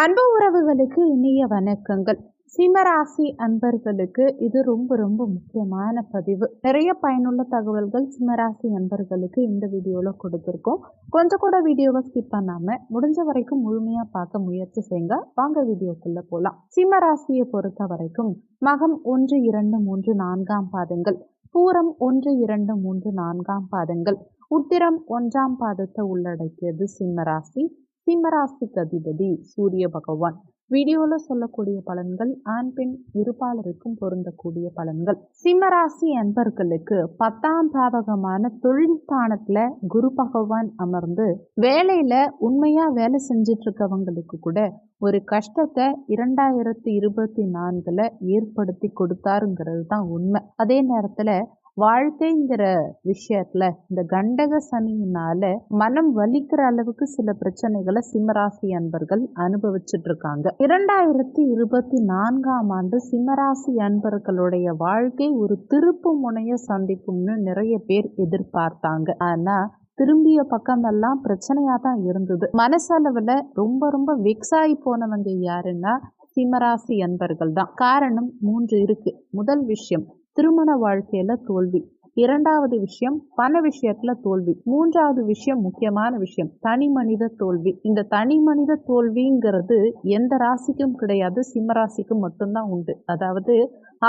அன்பு உறவுகளுக்கு இனிய வணக்கங்கள். சிம்மராசி அன்பர்களுக்கு இது ரொம்ப ரொம்ப முக்கியமான பதிவு. நிறைய பயனுள்ள தகவல்கள் சிம்மராசி அன்பர்களுக்கு இந்த வீடியோவில் கொடுத்துருக்கோம். கொஞ்சம் கூட வீடியோவை ஸ்கிப் பண்ணாமல் முடிஞ்ச வரைக்கும் முழுமையாக பார்க்க முயற்சி செய்யுங்க வாங்க வீடியோக்குள்ளே போகலாம் சிம்மராசியை பொறுத்த வரைக்கும் மகம் ஒன்று இரண்டு மூன்று நான்காம் பாதங்கள். பூரம் ஒன்று இரண்டு மூன்று நான்காம் பாதங்கள். உத்திரம் ஒன்றாம் பாதத்தை உள்ளடக்கியது சிம்மராசி. சிம்மராசிக்கு அதிபதி சூரிய பகவான். வீடியோவில் சொல்லக்கூடிய பலன்கள் ஆண் பெண் இருபாலருக்கும் பொருந்தக்கூடிய பலன்கள். சிம்மராசி அன்பர்களுக்கு பத்தாம் பாவகமான தொழில் ஸ்தானத்துல குரு பகவான் அமர்ந்து வேலையில உண்மையா வேலை செஞ்சிட்டு இருக்கவங்களுக்கு கூட ஒரு கஷ்டத்தை இரண்டாயிரத்தி இருபத்தி நான்குல ஏற்படுத்தி கொடுத்தாருங்கிறது தான் உண்மை. அதே நேரத்துல வாழ்க்கைங்கிற விஷயத்துல இந்த கண்டக சனியினால மனம் வலிக்கிற அளவுக்கு சில பிரச்சனைகளை சிம்மராசி அன்பர்கள் அனுபவிச்சுட்டு இருக்காங்க இரண்டாயிரத்தி இருபத்தி நான்காம் ஆண்டு சிம்மராசி அன்பர்களுடைய வாழ்க்கை ஒரு திருப்பு முனைய சந்திக்கும்னு நிறைய பேர் எதிர்பார்த்தாங்க. ஆனா திரும்பிய பக்கமெல்லாம் பிரச்சனையா தான் இருந்தது. மனசளவுல ரொம்ப ரொம்ப வெக்ஸாகி போனவங்க யாருன்னா சிம்மராசி அன்பர்கள் தான். காரணம் மூன்று இருக்கு. முதல் விஷயம் திருமண வாழ்க்கையில தோல்வி. இரண்டாவது விஷயம் பண விஷயத்துல தோல்வி. மூன்றாவது விஷயம் முக்கியமான விஷயம் தனி மனித தோல்வி. இந்த தனி மனித தோல்விங்கிறது எந்த ராசிக்கும் கிடையாது சிம்ம ராசிக்கும் மட்டும்தான் உண்டு. அதாவது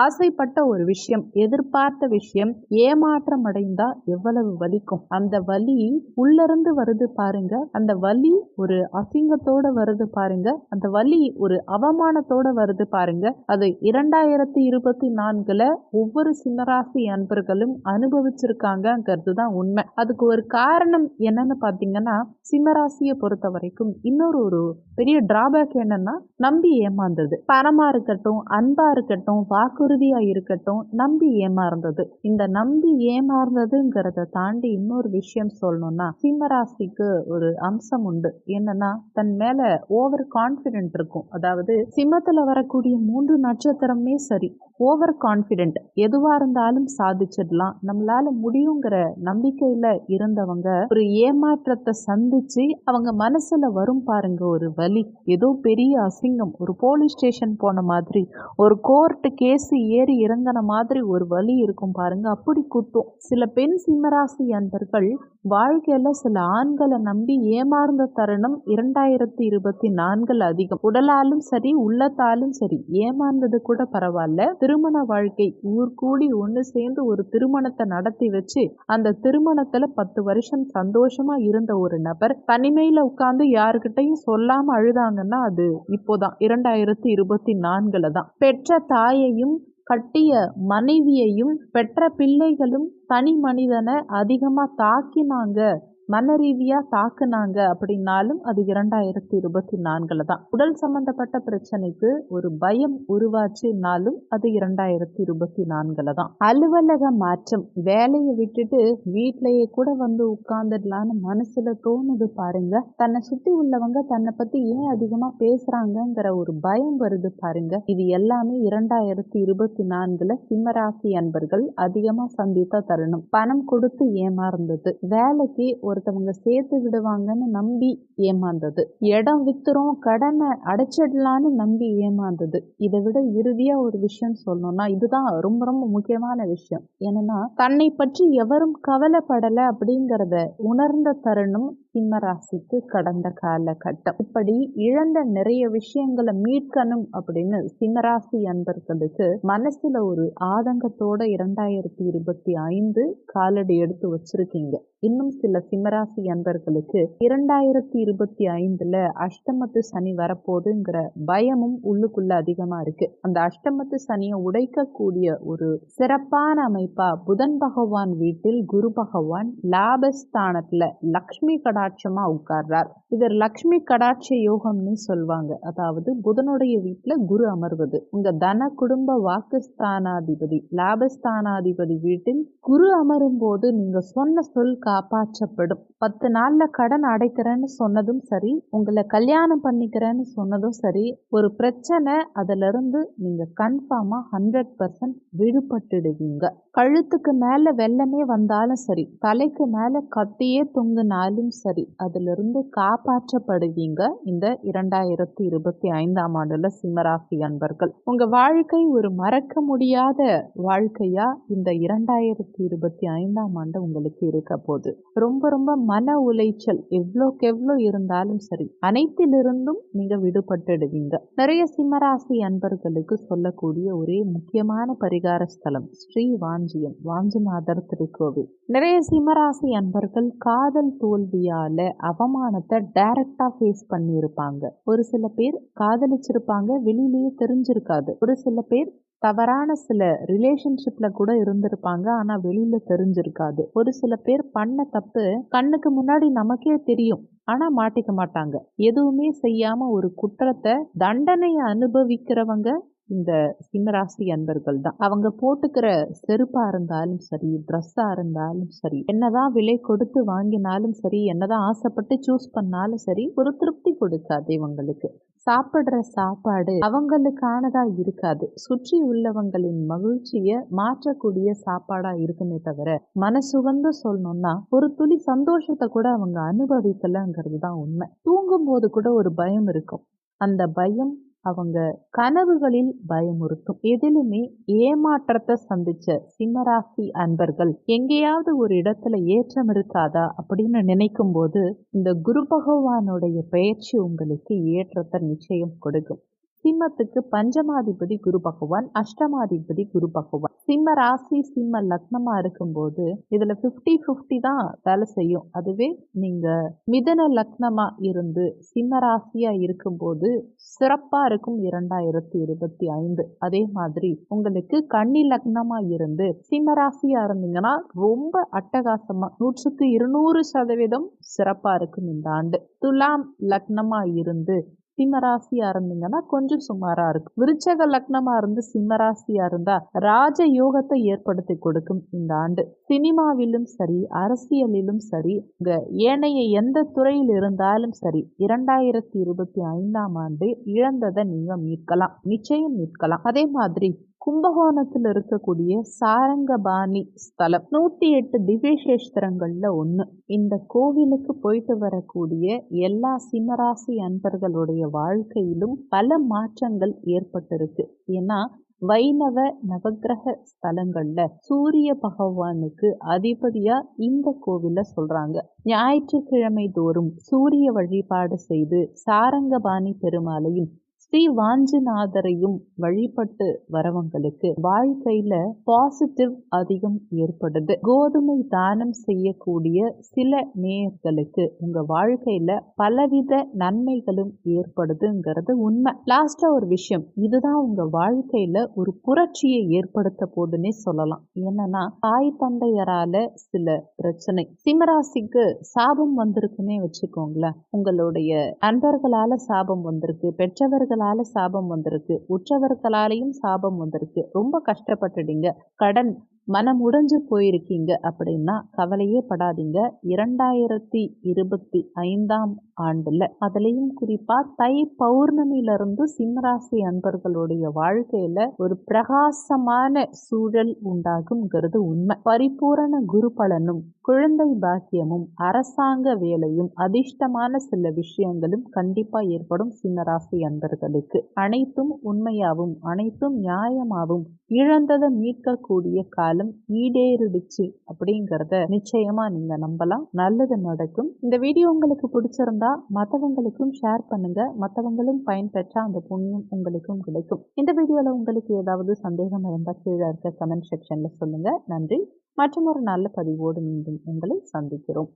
ஆசைப்பட்ட ஒரு விஷயம் எதிர்பார்த்த விஷயம் ஏமாற்றம் அடைந்தா எவ்வளவு வலிக்கும். அந்த வலி உள்ளிருந்து வருது பாருங்க. அந்த வலி ஒரு அசிங்கத்தோட வருது பாருங்க. அந்த வலி ஒரு அவமானத்தோட வருது பாருங்க. அது இரண்டாயிரத்தி இருபத்தி நான்குல ஒவ்வொரு சிம்மராசி அன்பர்களும் அனுபவிச்சிருக்காங்கிறது தான் உண்மை. அதுக்கு ஒரு காரணம் என்னன்னு பாத்தீங்கன்னா சிம்மராசியை பொறுத்த வரைக்கும் இன்னொரு ஒரு பெரிய டிராபேக் என்னன்னா நம்பி ஏமாந்தது. பணமா இருக்கட்டும் அன்பா இருக்கட்டும் வாக்கு வாக்குறுதியா இருக்கட்டும் நம்பி ஏமாறுந்தது இந்த நம்பி ஏமாறுந்ததுங்கிறத தாண்டி இன்னொரு விஷயம் சொல்லணும்னா சிம்மராசிக்கு ஒரு அம்சம் உண்டு. என்னன்னா தன் மேல ஓவர் கான்பிடென்ட் இருக்கும். அதாவது சிம்மத்துல வரக்கூடிய மூன்று நட்சத்திரமே சரி. ஓவர் கான்பிடென்ட் எதுவா இருந்தாலும் சாதிச்சிடலாம். நம்மளால முடியுங்கிற நம்பிக்கையில இருந்தவங்க ஒரு ஏமாற்றத்தை சந்திச்சு அவங்க மனசுல வரும் பாருங்க ஒரு வலி. ஏதோ பெரிய அசிங்கம். ஒரு போலீஸ் ஸ்டேஷன் போன மாதிரி ஒரு கோர்ட்டு கேஸ் ஏறி இறங்கின மாதிரி ஒரு வலி இருக்கும் பாருங்க. அப்படி குத்தும் சில பெண் சிம்மராசி அன்பர்கள் வாழ்க்கையில சில ஆண்களை நம்பி ஏமாறுந்த தருணம் இரண்டாயிரத்தி இருபத்தி நான்கில் அதிகம். உடலாலும் சரி உள்ளத்தாலும் சரி ஏமாந்தது கூட பரவாயில்ல. திருமண வாழ்க்கை ஊர் கூடி ஒன்று சேர்ந்து ஒரு திருமணத்தை நடத்தி வச்சு அந்த திருமணத்துல பத்து வருஷம் சந்தோஷமா இருந்த ஒரு நபர் தனிமையில உட்கார்ந்து யாருக்கிட்டையும் சொல்லாம அழுதாங்கன்னா அது இப்போதான் இரண்டாயிரத்தி இருபத்தி நான்குல தான். பெற்ற தாயையும் கட்டிய மனைவியையும் பெற்ற பிள்ளைகளும் தனி மனிதனை அதிகமாக தாக்கினாங்க. மன ரீதியாக தாக்குனாங்க அப்படின்னாலும் அது இரண்டாயிரத்தி இருபத்தி நான்குல தான். உடல் சம்பந்தப்பட்ட பிரச்சனைக்கு ஒரு பயம் உருவாச்சுனாலும் அது இரண்டாயிரத்தி இருபத்தி நான்குல தான். அலுவலக மாற்றம். வேலையை விட்டுட்டு வீட்டிலேயே கூட வந்து உட்கார்ந்துடலான்னு மனசுல தோணுது பாருங்க. தன்னை சுத்தி உள்ளவங்க தன்னை பத்தி ஏன் அதிகமா பேசுறாங்கிற ஒரு பயம் வருது பாருங்க. இது எல்லாமே இரண்டாயிரத்தி இருபத்தி நான்குல சிம்மராசி அன்பர்கள் அதிகமா சந்தித்த தருணம். பணம் கொடுத்து ஏமாறுந்தது. வேலைக்கு ஒருத்தவங்க சேர்த்து விடுவாங்கன்னு நம்பி ஏமாந்தது. இடம் வித்துறோம் கடனை அடைச்சிடலான்னு நம்பி ஏமாந்தது. இதை விட இறுதியா ஒரு விஷயம் சொல்லணும்னா இதுதான் ரொம்ப ரொம்ப முக்கியமான விஷயம். என்னன்னா தன்னை பற்றி எவரும் கவலைப்படல அப்படிங்கிறத உணர்ந்த தருணம் சிம்மராசிக்கு கடந்த காலகட்டம். இப்படி இழந்த நிறைய விஷயங்களை மீட்கணும் அப்படின்னு சிம்மராசி அன்பர்களுக்கு மனசுல ஒரு ஆதங்கத்தோட இரண்டாயிரத்தி இருபத்தி ஐந்து காலடி எடுத்து வச்சிருக்கீங்க. இன்னும் சில சிம்மராசி அன்பர்களுக்கு இரண்டாயிரத்தி இருபத்தி ஐந்துல அஷ்டமத்து சனி வரப்போகுதுங்கிற பயமும் உள்ளுக்குள்ள அதிகமா இருக்கு. அந்த அஷ்டமத்து சனியை உடைக்கக்கூடிய ஒரு சிறப்பான அமைப்பா புதன் பகவான் வீட்டில் குரு பகவான் லாபஸ்தானத்துல லக்ஷ்மி கடாட்சமா உட்கார்றார். இது லக்ஷ்மி கடாட்ச யோகம்னு சொல்வாங்க. அதாவது புதனுடைய வீட்டுல குரு அமர்வது. உங்க தன குடும்ப வாக்குஸ்தானாதிபதி லாபஸ்தானாதிபதி வீட்டில் குரு அமரும் போது நீங்க சொன்ன சொல் காப்பாற்றப்படும். நடந்துடும் பத்து நாள்ல கடன் அடைக்கிறேன்னு சொன்னதும் சரி உங்களை கல்யாணம் பண்ணிக்கிறேன்னு சொன்னதும் சரி ஒரு பிரச்சனை அதுல இருந்து நீங்க கன்ஃபார்மா ஹண்ட்ரட் பர்சன்ட் விடுபட்டுடுவீங்க. கழுத்துக்கு மேல வெள்ளமே வந்தாலும் சரி தலைக்கு மேல கத்தியே தொங்குனாலும் சரி அதுல இருந்து காப்பாற்றப்படுவீங்க இந்த இரண்டாயிரத்தி இருபத்தி ஐந்தாம் ஆண்டுல சிம்மராசி அன்பர்கள். உங்க வாழ்க்கை ஒரு மறக்க முடியாத வாழ்க்கையா இந்த இரண்டாயிரத்தி இருபத்தி ஐந்தாம் ஆண்டு உங்களுக்கு இருக்க போகுது. ரொம்ப ரொம்ப மன உளைச்சல் எவ்வளோக்கு எவ்வளோ இருந்தாலும் சரி அனைத்திலிருந்தும் நீங்கள் விடுபட்டுடுவீங்க. நிறைய சிம்மராசி அன்பர்களுக்கு சொல்லக்கூடிய ஒரே முக்கியமான பரிகார ஸ்தலம் ஸ்ரீ வாஞ்சியம் வாஞ்சிநாதர் திருக்கோவில். நிறைய சிம்மராசி அன்பர்கள் காதல் தோல்வியால அவமானத்தை டைரக்டா ஃபேஸ் பண்ணியிருப்பாங்க. ஒரு சில பேர் காதலிச்சிருப்பாங்க வெளியிலேயே தெரிஞ்சிருக்காது. ஒரு சில பேர் தவறான சில ரிலேஷன்ஷிப்ல கூட இருந்திருப்பாங்க. ஆனா வெளியில தெரிஞ்சிருக்காது. ஒரு சில பேர் பண்ண தப்பு கண்ணுக்கு முன்னாடி நமக்கே தெரியும். ஆனா மாட்டிக்க மாட்டாங்க. எதுவுமே செய்யாம ஒரு குற்றத்தை தண்டனையை அனுபவிக்கிறவங்க இந்த சிம்மராசி அன்பர்கள் தான். அவங்க போட்டுக்கிற செருப்பா இருந்தாலும் சரி ட்ரெஸ்ஸா இருந்தாலும் சரி என்னதான் விலை கொடுத்து வாங்கினாலும் சரி என்னதான் ஆசைப்பட்டு சூஸ் பண்ணாலும் சரி ஒரு திருப்தி கொடுக்காது இவங்களுக்கு. சாப்பிடுற சாப்பாடு அவங்களுக்கானதா இருக்காது. சுற்றி உள்ளவங்களின் மகிழ்ச்சியை மாற்றக்கூடிய சாப்பாடா இருக்குமே தவிர மனசுகந்து சொல்லணும்னா ஒரு துளி சந்தோஷத்தை கூட அவங்க அனுபவிக்கலங்கிறது தான் உண்மை. தூங்கும் போது கூட ஒரு பயம் இருக்கும். அந்த பயம் அவங்க கனவுகளில் பயமுறுத்தும். எதிலுமே ஏமாற்றத்தை சந்திச்ச சிம்மராசி அன்பர்கள் எங்கேயாவது ஒரு இடத்துல ஏற்றம் இருக்காதா அப்படின்னு நினைக்கும் போது இந்த குரு பகவானுடைய பயிற்சி உங்களுக்கு ஏற்றத்தை நிச்சயம் கொடுக்கும். சிம்மத்துக்கு பஞ்சமாதிபதி குரு பகவான் அஷ்டமாதிபதி குரு பகவான். சிம்ம ராசி சிம்ம லக்னமா இருக்கும்போது இதுல பிப்டி பிப்டி தான் வேலை செய்யும். அதுவே நீங்க மிதன லக்னமா இருந்து சிம்ம ராசியா இருக்கும்போது சிறப்பா இருக்கும் இரண்டாயிரத்தி இருபத்தி ஐந்து. அதே மாதிரி உங்களுக்கு கன்னி லக்னமா இருந்து சிம்ம ராசியா இருந்தீங்கன்னா ரொம்ப அட்டகாசமா நூற்றுக்கு இருநூறு சதவீதம் சிறப்பா இருக்கும் இந்த ஆண்டு. துலாம் லக்னமா இருந்து சிம்மராசியா இருந்தீங்கன்னா கொஞ்சம் சுமாரா இருக்கும் விருச்சக லக்னமா இருந்து சிம்மராசியா இருந்தா ராஜ யோகத்தை ஏற்படுத்தி கொடுக்கும் இந்த ஆண்டு. சினிமாவிலும் சரி அரசியலிலும் சரி இங்க ஏனைய எந்த துறையில் இருந்தாலும் சரி இரண்டாயிரத்தி இருபத்தி ஐந்தாம் ஆண்டு இழந்ததை நீங்க மீட்கலாம். நிச்சயம் மீட்கலாம். அதே மாதிரி கும்பகோணத்தில் இருக்கக்கூடிய சாரங்கபாணி ஸ்தலம். நூற்றி எட்டு திவ்யசேஷ்திரங்களில் ஒன்று இந்த கோவிலுக்கு போயிட்டு வரக்கூடிய எல்லா சிம்மராசி அன்பர்களுடைய வாழ்க்கையிலும் பல மாற்றங்கள் ஏற்பட்டிருக்கு. ஏன்னா வைணவ நவக்கிரக ஸ்தலங்கள்ல சூரிய பகவானுக்கு அதிபதியா இந்த கோவில சொல்றாங்க. ஞாயிற்றுக்கிழமை தோறும் சூரிய வழிபாடு செய்து சாரங்கபாணி பெருமாளையும் ஸ்ரீ வாஞ்சிநாதரையும் வழிபட்டு வரவங்களுக்கு வாழ்க்கையில பாசிட்டிவ் அதிகம் ஏற்படுது. கோதுமை தானம் செய்யக்கூடிய சில நேயர்களுக்கு உங்க வாழ்க்கையில பலவித நன்மைகளும் ஏற்படுதுங்கிறது உண்மை. லாஸ்டா ஒரு விஷயம் இதுதான் உங்க வாழ்க்கையில ஒரு புரட்சியை ஏற்படுத்த போதுன்னே சொல்லலாம். என்னன்னா தாய் தந்தையரால சில பிரச்சனை. சிம்மராசிக்கு சாபம் வந்திருக்குன்னே வச்சுக்கோங்களேன். உங்களுடைய நண்பர்களால சாபம் வந்திருக்கு பெற்றவர்களால் சாபம் வந்திருக்கு. உற்றவர்களாலையும் சாபம் வந்திருக்கு. ரொம்ப கஷ்டப்பட்டுடுங்க கடன் மனம் உடைஞ்சு போயிருக்கீங்க அப்படின்னா கவலையே படாதீங்க. இரண்டாயிரத்தி இருபத்தி ஐந்தாம் ஆண்டுல. அதுலயும் குறிப்பா தை பௌர்ணமியிலிருந்து சிம்மராசி அன்பர்களுடைய வாழ்க்கையில ஒரு பிரகாசமான சூழல் உண்டாகுங்கிறது உண்மை. பரிபூரண குரு பலனும் குழந்தை பாக்கியமும் அரசாங்க வேலையும் அதிர்ஷ்டமான சில விஷயங்களும் கண்டிப்பா ஏற்படும் சிம்மராசி அன்பர்களுக்கு. அனைத்தும் உண்மையாவும் அனைத்தும் நியாயமாகவும் இழந்ததை மீட்கக்கூடிய காலம் ஈடேறிடுச்சு அப்படிங்கிறத நிச்சயமா நீங்க நம்பலாம். நல்லது நடக்கும். இந்த வீடியோ உங்களுக்கு பிடிச்சிருந்தா மற்றவங்களுக்கும் ஷேர் பண்ணுங்க. மற்றவங்களும் பயன்பெற்றா அந்த புண்ணியம் உங்களுக்கும் கிடைக்கும். இந்த வீடியோல உங்களுக்கு ஏதாவது சந்தேகம் இருந்தால் கீழே இருக்க கமெண்ட் செக்ஷன்ல சொல்லுங்க. நன்றி. மற்றும் ஒரு நல்ல பதிவோடு மீண்டும் உங்களை சந்திக்கிறோம்.